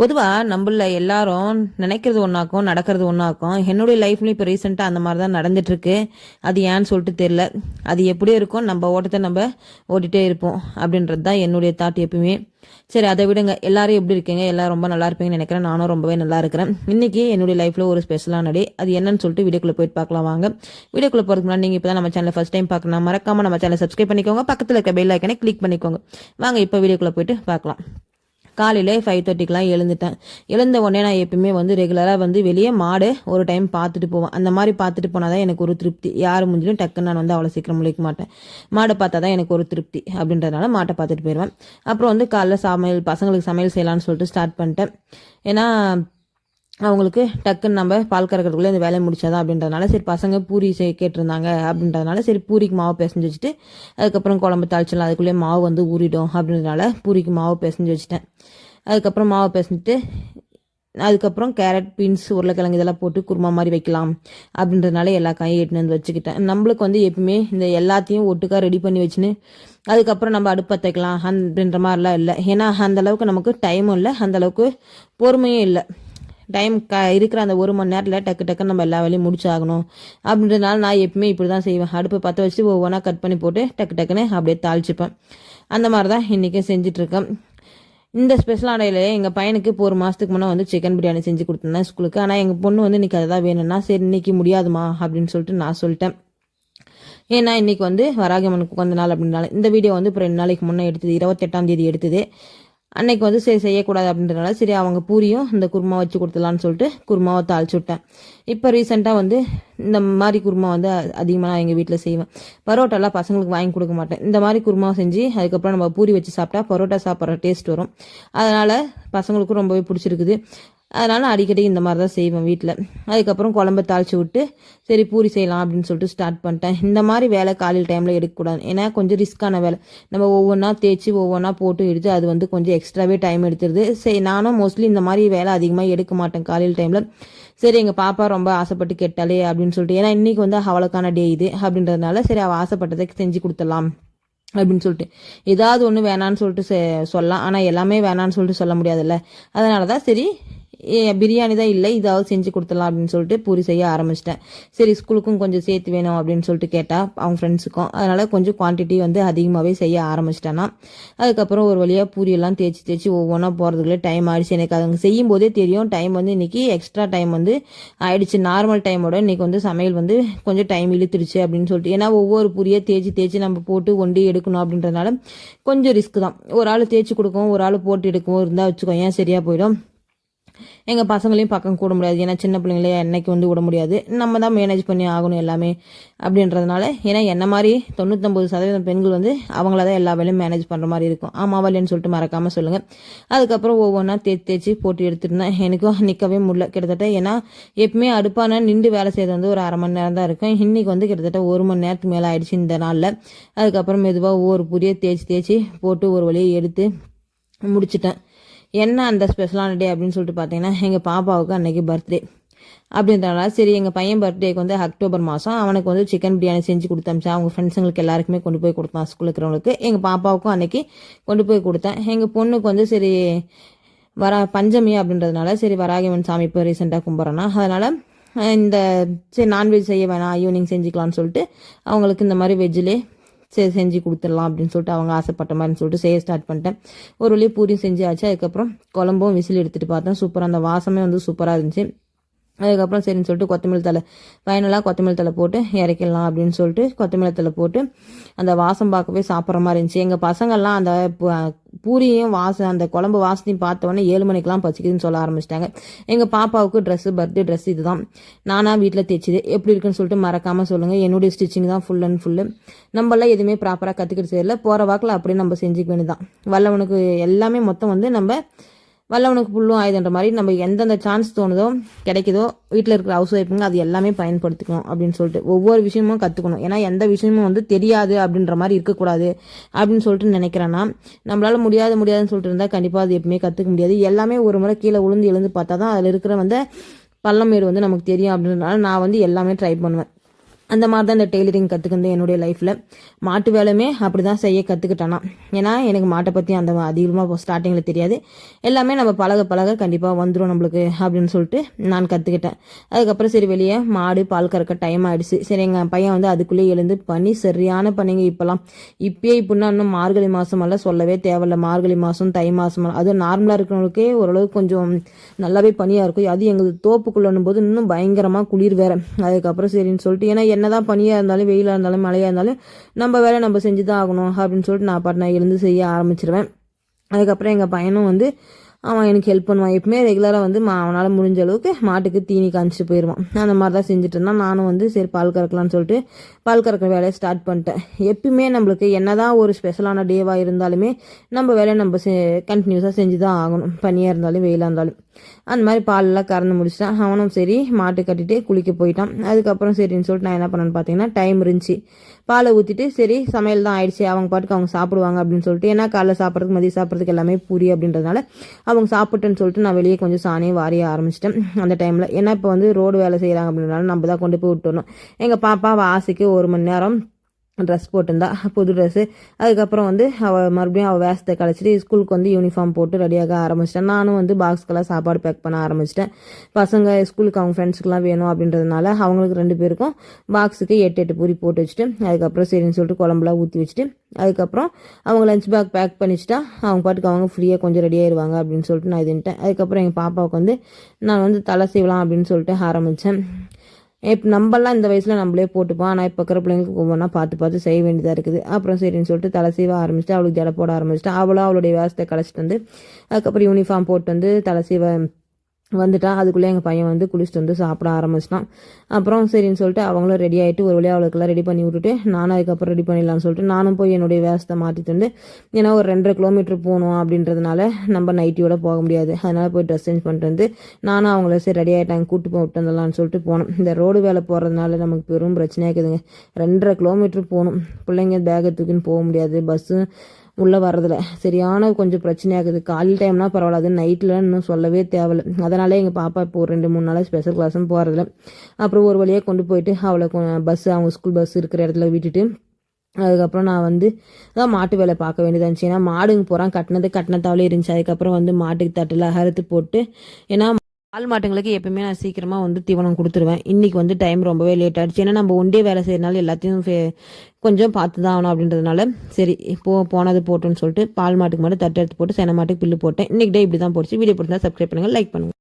பொதுவாக நம்மள எல்லாரும் நினைக்கிறது ஒன்றாக்கும் நடக்கிறது ஒன்றாக்கும் என்னுடைய லைஃப்லையும் இப்போ ரீசெண்டாக அந்த மாதிரி தான் நடந்துட்டுருக்கு. அது ஏன்னு சொல்லிட்டு தெரியல. அது எப்படி இருக்கும்? நம்ம ஓட்டத்தை நம்ம ஓட்டிகிட்டே இருப்போம். அப்படின்றது தான் என்னுடைய தாட் எப்பவுமே சரி அதை விடுங்க. எல்லாரும் எப்படி இருக்கீங்க? எல்லாரும் ரொம்ப நல்லா இருப்பீங்கன்னு நினைக்கிறேன். நானும் ரொம்பவே நல்லா இருக்கிறேன். இன்னைக்கு என்னுடைய லைஃப்ல ஒரு ஸ்பெஷலான டே அது என்னன்னு சொல்லிட்டு வீடியோக்குள்ள போயிட்டு பார்க்கலாம் வாங்க. வீடியோக்குள்ள போறதுக்கு முன்னாடி நீங்க இப்போ நம்ம சேனல் ஃபர்ஸ்ட் டைம் பார்க்கணும். மறக்காம நம்ம சேனல் சப்ஸ்கிரைப் பண்ணிக்கோங்க. பக்கத்தில் இருக்க பெல் ஐக்கனை கிளிக் பண்ணிக்கோங்க. வாங்க இப்போ வீடியோக்குள்ள போயிட்டு பார்க்கலாம். காலையிலே ஃபைவ் தேர்ட்டிக்கெலாம் எழுந்துட்டேன். எழுந்த உடனே நான் எப்பயுமே வந்து ரெகுலராக வந்து வெளியே மாடு ஒரு டைம் பார்த்துட்டு போவேன். அந்த மாதிரி பார்த்துட்டு போனால் தான் எனக்கு ஒரு திருப்தி. யார் முடிஞ்சிலும் டக்குன்னு நான் வந்து அவ்வளோ சீக்கிரம் முழிக்க மாட்டேன். மாடை பார்த்தா தான் எனக்கு ஒரு திருப்தி அப்படின்றதுனால மாட்டை பார்த்துட்டு போயிடுவேன். அப்புறம் வந்து காலைல சமையல் பசங்களுக்கு சமையல் செய்யலான்னு சொல்லிட்டு ஸ்டார்ட் பண்ணிட்டேன். ஏன்னா அவங்களுக்கு டக்குன்னு நம்ம பால் கறக்கிறதுக்குள்ளே இந்த வேலையை முடிச்சாதான் அப்படின்றதுனால சரி பசங்க பூரி செய் கேட்டிருந்தாங்க அப்படின்றதுனால சரி பூரிக்கு மாவு பிசைஞ்சு வச்சுட்டு அதுக்கப்புறம் குழம்பு தாளிச்சிடலாம் அதுக்குள்ளே மாவு வந்து ஊறிடும் அப்படின்றதுனால பூரிக்கு மாவு பிசைஞ்சு வச்சுட்டேன். அதுக்கப்புறம் மாவு பிசைஞ்சிட்டு அதுக்கப்புறம் கேரட் பீன்ஸ் உருளைக்கிழங்கு இதெல்லாம் போட்டு குருமா மாதிரி வைக்கலாம் அப்படின்றதுனால எல்லா காயும் எட்டுன்னு வந்து வச்சுக்கிட்டேன். நம்மளுக்கு வந்து எப்பவுமே இந்த எல்லாத்தையும் ஒட்டுக்கா ரெடி பண்ணி வச்சுன்னு அதுக்கப்புறம் நம்ம அடுப்பு பற்றைக்கலாம் அப்படின்ற மாதிரிலாம் இல்லை. ஏன்னா அந்த அளவுக்கு நமக்கு டைமும் இல்லை அந்த அளவுக்கு பொறுமையும் இல்லை. டைம் க இருக்கிற அந்த ஒரு மணி நேரத்தில் டக்கு டக்குன்னு நம்ம எல்லா வேலையும் முடிச்சாகணும். அப்படின்றதுனால நான் எப்பவுமே இப்படி தான் செய்வேன். அடுப்பை பற்ற வச்சு ஒவ்வொன்றா கட் பண்ணி போட்டு டக்கு டக்குன்னு அப்படியே தாளிச்சுப்பேன். அந்த மாதிரி தான் இன்றைக்கும் செஞ்சிட்ருக்கேன் இந்த ஸ்பெஷல் ஆடையில் எங்கள் பையனுக்கு இப்போ ஒரு மாதத்துக்கு முன்னே வந்து சிக்கன் பிரியாணி செஞ்சு கொடுத்துருந்தேன் ஸ்கூலுக்கு. ஆனால் எங்கள் பொண்ணு வந்து இன்றைக்கி அதுதான் வேணும்னா சரி இன்னைக்கு முடியாதுமா அப்படின்னு சொல்லிட்டு நான் சொல்லிட்டேன். ஏன்னா இன்றைக்கி வந்து வராகமனுக்கு கொஞ்ச நாள் அப்படின்னால இந்த வீடியோ வந்து இப்போ ரெண்டு நாளைக்கு முன்னே எடுத்தது இருபத்தெட்டாம் தேதி எடுத்தது. அன்னைக்கு வந்து சரி செய்யக்கூடாது அப்படின்றனால சரி அவங்க பூரியும் இந்த குருமா வச்சு கொடுத்துலான்னு சொல்லிட்டு குருமாவை தாளிச்சு விட்டேன். இப்போ ரீசெண்டாக வந்து இந்த மாதிரி குருமா வந்து அதிகமாக நான் எங்கள் வீட்டில் செய்வேன். பரோட்டாலாம் பசங்களுக்கு வாங்கி கொடுக்க மாட்டேன். இந்த மாதிரி குருமா செஞ்சு அதுக்கப்புறம் நம்ம பூரி வச்சு சாப்பிட்டா பரோட்டா சாப்பிட்ற டேஸ்ட் வரும். அதனால் பசங்களுக்கும் ரொம்பவே பிடிச்சிருக்குது. அதனால் அடிக்கடி இந்த மாதிரி தான் செய்வேன் வீட்டில் அதுக்கப்புறம் குழம்ப தாளித்து விட்டு சரி பூரி செய்யலாம் அப்படின்னு சொல்லிட்டு ஸ்டார்ட் பண்ணிட்டேன். இந்த மாதிரி வேலை காலையில் டைமில் எடுக்கக்கூடாது. ஏன்னா கொஞ்சம் ரிஸ்க்கான வேலை. நம்ம ஒவ்வொன்றா தேய்ச்சி ஒவ்வொன்றா போட்டு எடுத்து அது வந்து கொஞ்சம் எக்ஸ்ட்ராவே டைம் எடுத்துருது. சரி நானும் மோஸ்ட்லி இந்த மாதிரி வேலை அதிகமாக எடுக்க மாட்டேன் காலையில் டைமில் சரி எங்கள் பாப்பா ரொம்ப ஆசைப்பட்டு கேட்டாலே அப்படின்னு சொல்லிட்டு ஏன்னா இன்றைக்கி வந்து அவளுக்கான டே இது அப்படின்றதுனால சரி அவள் ஆசைப்பட்டதை செஞ்சு கொடுத்துடலாம் அப்படின்னு சொல்லிட்டு. ஏதாவது ஒன்று வேணான்னு சொல்லிட்டு சொல்லலாம். ஆனால் எல்லாமே வேணான்னு சொல்லிட்டு சொல்ல முடியாதுல்ல. அதனால தான் சரி பிரியாணி தான் இல்லை இதாவது செஞ்சு கொடுத்துடலாம் அப்படின்னு சொல்லிட்டு பூரி செய்ய ஆரம்பிச்சிட்டேன். சரி ஸ்கூலுக்கும் கொஞ்சம் சேர்த்து வேணும் அப்படின்னு சொல்லிட்டு கேட்டால் அவங்க ஃப்ரெண்ட்ஸுக்கும் அதனால் கொஞ்சம் குவான்டிட்டி வந்து அதிகமாகவே செய்ய ஆரம்பிச்சிட்டேன்னா அதுக்கப்புறம் ஒரு வழியாக பூரியெல்லாம் தேய்ச்சி தேய்ச்சி ஒவ்வொன்றா போகிறதுக்குள்ளே டைம் ஆயிடுச்சு. எனக்கு அதுங்க செய்யும் போதே தெரியும். டைம் வந்து இன்றைக்கி எக்ஸ்ட்ரா டைம் வந்து ஆயிடுச்சு. நார்மல் டைமோட இன்றைக்கி வந்து சமையல் வந்து கொஞ்சம் டைம் இழுத்துடுச்சு அப்படின்னு சொல்லிட்டு. ஏன்னா ஒவ்வொரு பூரியை தேய்ச்சி தேய்ச்சி நம்ம போட்டு ஒண்டி எடுக்கணும் அப்படின்றதுனால கொஞ்சம் ரிஸ்க் தான். ஒரு ஆள் தேய்ச்சி கொடுக்கும் ஒரு ஆள் போட்டு எடுக்கவும் இருந்தால் வச்சுக்கோ ஏன் சரியாக போயிடும். எங்கள் பசங்களையும் பக்கம் கூட முடியாது. ஏன்னா சின்ன பிள்ளைங்களே என்னைக்கு வந்து விட முடியாது. நம்ம தான் மேனேஜ் பண்ணி ஆகணும் எல்லாமே அப்படின்றதுனால. ஏன்னா என்ன மாதிரி தொண்ணூத்தொம்பது சதவீதம் பெண்கள் வந்து அவங்கள தான் எல்லா வேலையும் மேனேஜ் பண்ணுற மாதிரி இருக்கும். ஆமாவா இல்லைன்னு சொல்லிட்டு மறக்காமல் சொல்லுங்கள் அதுக்கப்புறம் ஒவ்வொன்றா தேய்ச்சி தேய்ச்சி போட்டு எடுத்துருந்தேன் எனக்கும் நிற்கவே முடியல கிட்டத்தட்ட. ஏன்னா எப்பவுமே அடுப்பான நின்று வேலை செய்யறது வந்து ஒரு அரை மணி நேரம் தான் இருக்கும். இன்னைக்கு வந்து கிட்டத்தட்ட ஒரு மணி நேரத்துக்கு மேலே ஆயிடுச்சு இந்த நாளில். அதுக்கப்புறம் மெதுவாக ஒவ்வொரு புதிய தேய்ச்சி தேய்ச்சி போட்டு ஒரு வழியை எடுத்து முடிச்சிட்டேன். என்ன அந்த ஸ்பெஷலான டே அப்படின்னு சொல்லிட்டு பார்த்தீங்கன்னா எங்கள் பாப்பாவுக்கு அன்னைக்கு பர்த்டே அப்படின்றனால சரி எங்கள் பையன் பர்த்டேக்கு வந்து அக்டோபர் மாதம் அவனுக்கு வந்து சிக்கன் பிரியாணி செஞ்சு கொடுத்தமிச்சா அவங்க ஃப்ரெண்ட்ஸுங்களுக்கு எல்லாருக்குமே கொண்டு போய் கொடுத்தான் ஸ்கூலில் இருக்கிறவங்களுக்கு. எங்கள் பாப்பாவுக்கும் அன்னைக்கு கொண்டு போய் கொடுத்தேன். எங்கள் பொண்ணுக்கு வந்து சரி வர பஞ்சமி அப்படின்றதுனால சரி வராகிவன் சாமி இப்போ ரீசெண்டாக கும்பிட்றேன்னா அதனால் இந்த சரி நான்வெஜ் செய்ய வேணாம் ஈவினிங் செஞ்சுக்கலாம்னு சொல்லிட்டு அவங்களுக்கு இந்த மாதிரி வெஜ்ஜிலே சரி செஞ்சு கொடுத்துடலாம் அப்படின்னு சொல்லிட்டு அவங்க ஆசைப்பட்ட மாதிரின்னு சொல்லிட்டு செய்ய ஸ்டார்ட் பண்ணிட்டேன். ஒரு வழியே பூரியும் செஞ்சாச்சு. அதுக்கப்புறம் குழம்பும் விசில் எடுத்துகிட்டு பார்த்தேன். சூப்பராக அந்த வாசமே வந்து சூப்பராக இருந்துச்சு. அதுக்கப்புறம் சரின்னு சொல்லிட்டு கொத்தமல்லி தலை ஃபைனலாக கொத்தமல்லி தலை போட்டு இறக்கிடலாம் அப்படின்னு சொல்லிட்டு கொத்தமல்லி தலை போட்டு அந்த வாசம் பார்க்கவே சாப்பிட்ற மாதிரி இருந்துச்சு. எங்கள் பசங்கள்லாம் அந்த பூரியும் வாசம் அந்த குழம்பு வாசனையும் பார்த்தோன்னே ஏழு மணிக்கெலாம் பசிக்குதுன்னு சொல்ல ஆரம்பிச்சிட்டாங்க. எங்கள் பாப்பாவுக்கு ட்ரெஸ்ஸு பர்த்டே ட்ரெஸ் இதுதான். நானாக வீட்டில் தைச்சிது எப்படி இருக்குன்னு சொல்லிட்டு மறக்காமல் சொல்லுங்கள் என்னுடைய ஸ்டிச்சிங் தான் ஃபுல் அண்ட் ஃபுல்லு நம்மளாம் எதுவுமே ப்ராப்பராக கற்றுக்கிட்டு செய்யல போகிற வாக்கில் அப்படியே நம்ம செஞ்சுக்க வேண்டியதான் வல்லவனுக்கு எல்லாமே மொத்தம் வந்து நம்ம வல்லவனுக்கு புல்லும் ஆயுதன்ற மாதிரி நம்ம எந்தெந்த சான்ஸ் தோணுதோ கிடைக்குதோ வீட்டில் இருக்கிற ஹவுஸ் ஒய்ஃபுங்க அது எல்லாமே பயன்படுத்திக்கணும் அப்படின்னு சொல்லிட்டு ஒவ்வொரு விஷயமும் கற்றுக்கணும் ஏன்னா எந்த விஷயமும் வந்து தெரியாது அப்படின்ற மாதிரி இருக்கக்கூடாது அப்படின்னு சொல்லிட்டு நினைக்கிறேன்னா நம்மளால் முடியாது முடியாதுன்னு சொல்லிட்டு இருந்தால் கண்டிப்பாக அது எப்பவுமே கற்றுக்க முடியாது. எல்லாமே ஒரு முறை கீழே உளுந்து எழுந்து பார்த்தா தான் அதில் இருக்கிற வந்து பள்ளமேடு வந்து நமக்கு தெரியும் அப்படின்றனால நான் வந்து எல்லாமே ட்ரை பண்ணுவேன். அந்த மாதிரி தான் இந்த டெய்லரிங் கற்றுக்கிறது என்னுடைய லைஃப்பில் மாட்டு வேலையுமே அப்படி தான் செய்ய கற்றுக்கிட்டேனா ஏன்னா எனக்கு மாட்டை பற்றி அந்த அதிகமாக ஸ்டார்டிங்கில் தெரியாது. எல்லாமே நம்ம பழக பழக கண்டிப்பாக வந்துடும் நம்மளுக்கு அப்படின்னு சொல்லிட்டு நான் கற்றுக்கிட்டேன் அதுக்கப்புறம் சரி வெளியே மாடு பால் கறக்க டைம் ஆகிடுச்சு சரி எங்கள் பையன் வந்து அதுக்குள்ளேயே எழுந்து பண்ணி சரியான பண்ணிங்க இப்போலாம் இப்பயே இப்படின்னா இன்னும் மார்கழி மாதமெல்லாம் சொல்லவே தேவையில்ல. மார்கழி மாதம் தை மாதம் அதுவும் நார்மலாக இருக்கிறவங்களுக்கே ஓரளவுக்கு கொஞ்சம் நல்லாவே பனியாக இருக்கும். அது எங்களுக்கு தோப்புக்குள்ளன்னும் போது இன்னும் பயங்கரமாக குளிர் வேற. அதுக்கப்புறம் சரின்னு சொல்லிட்டு ஏன்னா என்னதான் பனியாக இருந்தாலும் வெயிலாக இருந்தாலும் மழையாக இருந்தாலும் நம்ம வேலை நம்ம செஞ்சு தான் ஆகணும் அப்படின்னு சொல்லிட்டு நான் பாட்டு நான் எழுந்து செய்ய ஆரம்பிச்சிருவேன். அதுக்கப்புறம் எங்கள் பையனும் வந்து அவன் எனக்கு ஹெல்ப் பண்ணுவான் எப்பவுமே ரெகுலராக வந்து மா அவனால் முடிஞ்ச அளவுக்கு மாட்டுக்கு தீனி காமிச்சிட்டு போயிடுவான் அந்த மாதிரி தான் செஞ்சுட்டு இருந்தான். நானும் வந்து சரி பால் கறக்கலாம்னு சொல்லிட்டு பால் கறக்கிற வேலையை ஸ்டார்ட் பண்ணிட்டேன். எப்பயுமே நம்மளுக்கு என்னதான் ஒரு ஸ்பெஷலான டேவாக இருந்தாலுமே நம்ம வேலையை நம்ம கண்டினியூஸாக செஞ்சு தான் ஆகணும். பனியாக இருந்தாலும் வெயிலாக இருந்தாலும். அந்த மாதிரி பாலெல்லாம் கறந்து முடிச்சிட்டான். அவனும் சரி மாட்டு கட்டிட்டு குளிக்க போயிட்டான். அதுக்கப்புறம் சரின்னு சொல்லிட்டு நான் என்ன பண்ணேன்னு பார்த்தீங்கன்னா டைம் இருந்துச்சு. பாலை ஊற்றிட்டு சரி சமையல் தான் ஆயிடுச்சு. அவங்க பாட்டுக்கு அவங்க சாப்பிடுவாங்க அப்படின்னு சொல்லிட்டு ஏன்னா காலைல சாப்பிட்றதுக்கு மதியம் சாப்பிட்றதுக்கு எல்லாமே பூரி அப்படின்றதுனால அவங்க சாப்பிட்டுன்னு சொல்லிட்டு நான் வெளியே கொஞ்சம் சாணியை வாரிய ஆரம்பிச்சிட்டேன். அந்த டைமில் ஏன்னா இப்போ வந்து ரோடு வேலை செய்கிறாங்க அப்படின்னாலும் நம்ம தான் கொண்டு போய் விட்டுணும் எங்கள் பாப்பா ஆசைக்கு ஒரு மணி நேரம் ட்ரெஸ் போட்டிருந்தா. புது ட்ரெஸ்ஸு அதுக்கப்புறம் வந்து அவள் மறுபடியும் அவள் வேஸ்த்தை கழிச்சிட்டு ஸ்கூலுக்கு வந்து யூனிஃபார்ம் போட்டு ரெடியாக ஆரம்பிச்சிட்டேன். நானும் வந்து பாக்ஸ்க்கெல்லாம் சாப்பாடு பேக் பண்ண ஆரம்பிச்சிட்டேன். பசங்க ஸ்கூலுக்கு அவங்க ஃப்ரெண்ட்ஸுக்குலாம் வேணும் அப்படின்றதுனால அவங்களுக்கு ரெண்டு பேருக்கும் பாக்ஸுக்கு எட்டு எட்டு பூரி போட்டு வச்சுட்டு அதுக்கப்புறம் சரின்னு சொல்லிட்டு குழம்புலாம் ஊற்றி வச்சுட்டு அதுக்கப்புறம் அவங்க லஞ்ச் பேக் பேக் பண்ணிச்சிட்டா அவங்க பாட்டுக்கு அவங்க ஃப்ரீயாக கொஞ்சம் ரெடியாகிடுவாங்க அப்படின்னு சொல்லிட்டு நான் இதுன்ட்டேன் அதுக்கப்புறம் எங்கள் பாப்பாவுக்கு வந்து நான் வந்து தலை செய்வலாம் அப்படின்னு சொல்லிட்டு ஆரம்பித்தேன் இப்போ நம்மலாம் இந்த வயசில் நம்மளே போட்டுப்போம். ஆனால் இப்போ இருக்கிற பிள்ளைங்களுக்கு ஒவ்வொன்றா பார்த்து பார்த்து செய்ய வேண்டியதாக இருக்குது. அப்புறம் சரின்னு சொல்லிட்டு தலை சீவ ஆரம்பிச்சிட்டு அவளுக்கு ஜடை போட ஆரம்பிச்சிட்டு அவளும் அவளுடைய வேஸ்த்தை கழிச்சிட்டு வந்து அதுக்கப்புறம் யூனிஃபார்ம் போட்டு வந்து தலை சீவ வந்துட்டா அதுக்குள்ளே எங்கள் பையன் வந்து குளிச்சுட்டு வந்து சாப்பிட ஆரம்பிச்சிட்டான். அப்புறம் சரின்னு சொல்லிட்டு அவங்களும் ரெடி ஆகிட்டு ஒரு வழியாக அவளுக்கெல்லாம் ரெடி பண்ணி விட்டுட்டு நானும் அதுக்கப்புறம் ரெடி பண்ணிடலாம்னு சொல்லிட்டு நானும் போய் என்னுடைய வேஸ்த்தை மாற்றிட்டு வந்து ஏன்னா ஒரு ரெண்டரை கிலோமீட்டர் போகணும் அப்படின்றதுனால நம்ம நைட்டியோட போக முடியாது. அதனால் போய் ட்ரெஸ் சேஞ்ச் பண்ணிட்டு வந்து நானும் அவங்கள சரி ரெடி ஆகிட்டாங்க கூட்டு போய் விட்டு வந்துடலாம்னு சொல்லிட்டு போனோம். இந்த ரோடு வேலை போகிறதுனால நமக்கு பெரும் பிரச்சனையாக இருக்குதுங்க. ரெண்டரை கிலோமீட்டர் போகணும். பிள்ளைங்க பேகை தூக்கின்னு போக முடியாது. பஸ்ஸு உள்ளே வர்றதில்ல சரியான கொஞ்சம் பிரச்சனையாகுது. காலையில் டைம்னா பரவாயில்ல. அது நைட்டில் இன்னும் சொல்லவே தேவையில்ல. அதனால் எங்கள் பாப்பா இப்போ ஒரு ரெண்டு மூணு நாளாக ஸ்பெஷல் கிளாஸும் போகிறதில்ல அப்புறம் ஒரு வழியாக கொண்டு போயிட்டு அவளை பஸ் அவங்க ஸ்கூல் பஸ் இருக்கிற இடத்துல விட்டுட்டு அதுக்கப்புறம் நான் வந்து தான் மாட்டு வேலை பார்க்க வேண்டியதாக இருந்துச்சு. ஏன்னா மாடுங்க போகிறான் கட்டினது கட்டினத்தாவிலே இருந்துச்சு. அதுக்கப்புறம் வந்து மாட்டுக்கு தட்டில் அறுத்து போட்டு ஏன்னா பால் மாட்டுங்களுக்கு எப்பவுமே நான் சீக்கிரமாக வந்து தீவனம் கொடுத்துருவேன். இன்றைக்கி வந்து டைம் ரொம்பவே லேட் ஆகிடுச்சு ஏன்னா நம்ம ஒன்டே வேலை செய்யறதுனால எல்லாத்தையும் கொஞ்சம் பார்த்து தான் ஆகணும் அப்படின்றதுனால சரி போ போனது போட்டோன்னு சொல்லிட்டு பால் மாட்டுக்கு மட்டும் தட்டு எடுத்து போட்டு சென மாட்டுக்கு பில்லு போட்டேன். இன்றைக்கி டே இப்படி தான் போச்சு. வீடியோ பிடிச்சா சப்ஸ்கிரைப் பண்ணுங்கள் லைக் பண்ணுங்கள்